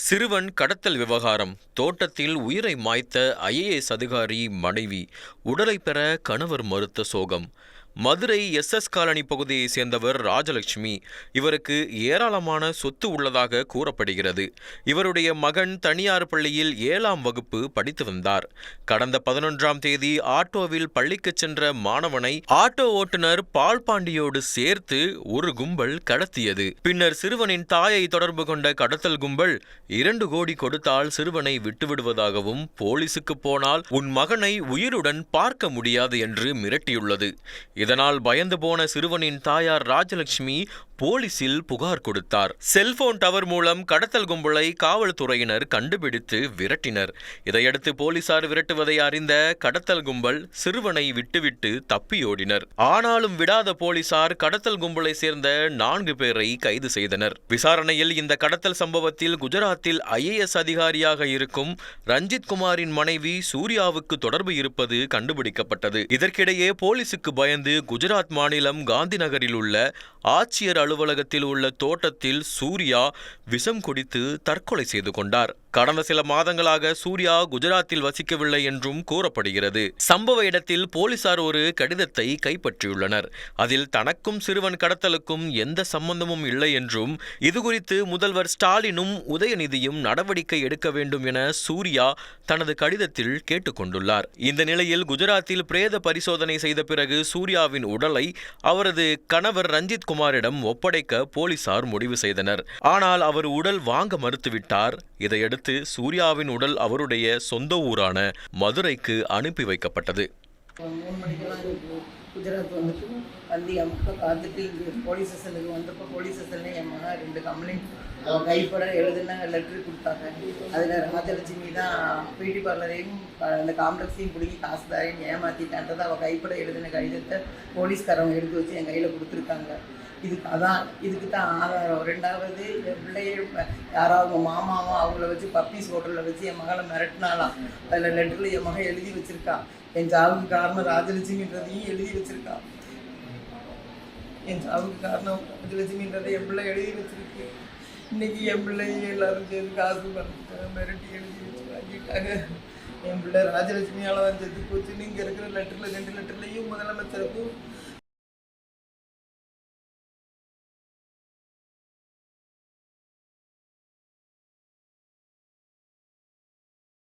சிறுவன் கடத்தல் விவகாரம். தோட்டத்தில் உயிரை மாய்த்த ஐஏஎஸ் அதிகாரி மனைவி. உடலை பெற கணவர் மறுத்த சோகம். மதுரை எஸ் எஸ் காலனி பகுதியைச் சேர்ந்தவர் ராஜலட்சுமி இவருக்கு ஏராளமான சொத்து உள்ளதாக கூறப்படுகிறது. இவருடைய மகன் தனியார் பள்ளியில் ஏழாம் வகுப்பு படித்து வந்தார். கடந்த பதினொன்றாம் தேதி ஆட்டோவில் பள்ளிக்கு சென்ற மாணவனை ஆட்டோ ஓட்டுநர் பால்பாண்டியோடு சேர்த்து ஒரு கும்பல் கடத்தியது. பின்னர் சிறுவனின் தாயை தொடர்பு கொண்ட கடத்தல் கும்பல் இரண்டு கோடி கொடுத்தால் சிறுவனை விட்டுவிடுவதாகவும் போலீசுக்கு போனால் உன் மகனை உயிருடன் பார்க்க முடியாது என்று மிரட்டியுள்ளது. இதனால் பயந்து போன சிறுவனின் தாயார் ராஜலட்சுமி போலீசில் புகார் கொடுத்தார். செல்போன் டவர் மூலம் கடத்தல் கும்பலை காவல்துறையினர் கண்டுபிடித்து விரட்டினர். இதையடுத்து போலீசார் விரட்டுவதை அறிந்த கடத்தல் கும்பல் சிறுவனை விட்டுவிட்டு தப்பியோடினர். ஆனாலும் விடாத போலீசார் கடத்தல் கும்பலை சேர்ந்த நான்கு பேரை கைது செய்தனர். விசாரணையில் இந்த கடத்தல் சம்பவத்தில் குஜராத்தில் ஐஏஎஸ் அதிகாரியாக இருக்கும் ரஞ்சித் குமாரின் மனைவி சூர்யாவுக்கு தொடர்பு இருப்பது கண்டுபிடிக்கப்பட்டது. இதற்கிடையே போலீசுக்கு பயந்து இருந்து குஜராத் மாநிலம் காந்தி நகரில் உள்ள ஆட்சியர் அலுவலகத்தில் உள்ள தோட்டத்தில் சூர்யா விஷம் குடித்து தற்கொலை செய்து கொண்டார். கடந்த சில மாதங்களாக சூர்யா குஜராத்தில் வசிக்கவில்லை என்றும் கூறப்படுகிறது. சம்பவ இடத்தில் போலீசார் ஒரு கடிதத்தை கைப்பற்றியுள்ளனர். அதில் தனக்கும் சிறுவன் கடத்தலுக்கும் எந்த சம்பந்தமும் இல்லை என்றும் இதுகுறித்து முதல்வர் ஸ்டாலினும் உதயநிதியும் நடவடிக்கை எடுக்க வேண்டும் என சூர்யா தனது கடிதத்தில் கேட்டுக்கொண்டுள்ளார். இந்த நிலையில் குஜராத்தில் பிரேத பரிசோதனை செய்த பிறகு சூர்யா சூர்யாவின் உடலை அவரது கணவர் ரஞ்சித் குமாரிடம் ஒப்படைக்க போலீசார் முடிவு செய்தனர். ஆனால் அவர் உடல் வாங்க மறுத்துவிட்டார். இதையடுத்து சூர்யாவின் உடல் அவருடைய சொந்த ஊரான மதுரைக்கு அனுப்பி வைக்கப்பட்டது. குஜராத் வந்துட்டு வந்து என் மக்கள் பார்த்துட்டு இங்கே போலீஸ் ஸ்டேஷனுக்கு வந்தப்போ போலீஸ் ஸ்டேஷனில் என் மகன் ரெண்டு கம்ப்ளைண்ட் அவன் கைப்பட எழுதுனா லெட்ரு கொடுத்தாங்க. அதில் ராஜலட்சுமி தான் பியூட்டி பார்லரையும் அந்த காம்ப்ளெக்ஸையும் பிடிக்கி காசு தாரையும் ஏமாற்றிட்டான்றதை அவள் கைப்பட எழுதின கடிதத்தை போலீஸ்காரவங்க எடுத்து வச்சு என் கையில் கொடுத்துருக்காங்க. இதுக்கு அதான் இதுக்கு தான் ஆதாரம். ரெண்டாவது என் பிள்ளைய யாராவது மாமாவோ அவங்கள வச்சு பப்பீஸ் ஹோட்டலில் வச்சு என் மகளை மிரட்டினாலாம் அதில் லெட்டரில் என் மகன் எழுதி வச்சிருக்கா. என் ஜாவுக்கு காரணம் ராஜலட்சுமின்றதையும் எழுதி வச்சிருக்கா. என் சாவுக்கு காரணம் லட்சுமின்றதை என் பிள்ளை எழுதி வச்சிருக்கு. இன்னைக்கு என் பிள்ளையும் எல்லாரும் சேர்ந்து காசு மிரட்டி எழுதி வச்சு வாங்கிட்டாங்க. என் பிள்ளை ராஜலட்சுமியால் தான் போச்சுன்னு இங்கே இருக்கிற லெட்டரில் ரெண்டு லெட்டர்லையும் முதலமைச்சருக்கும்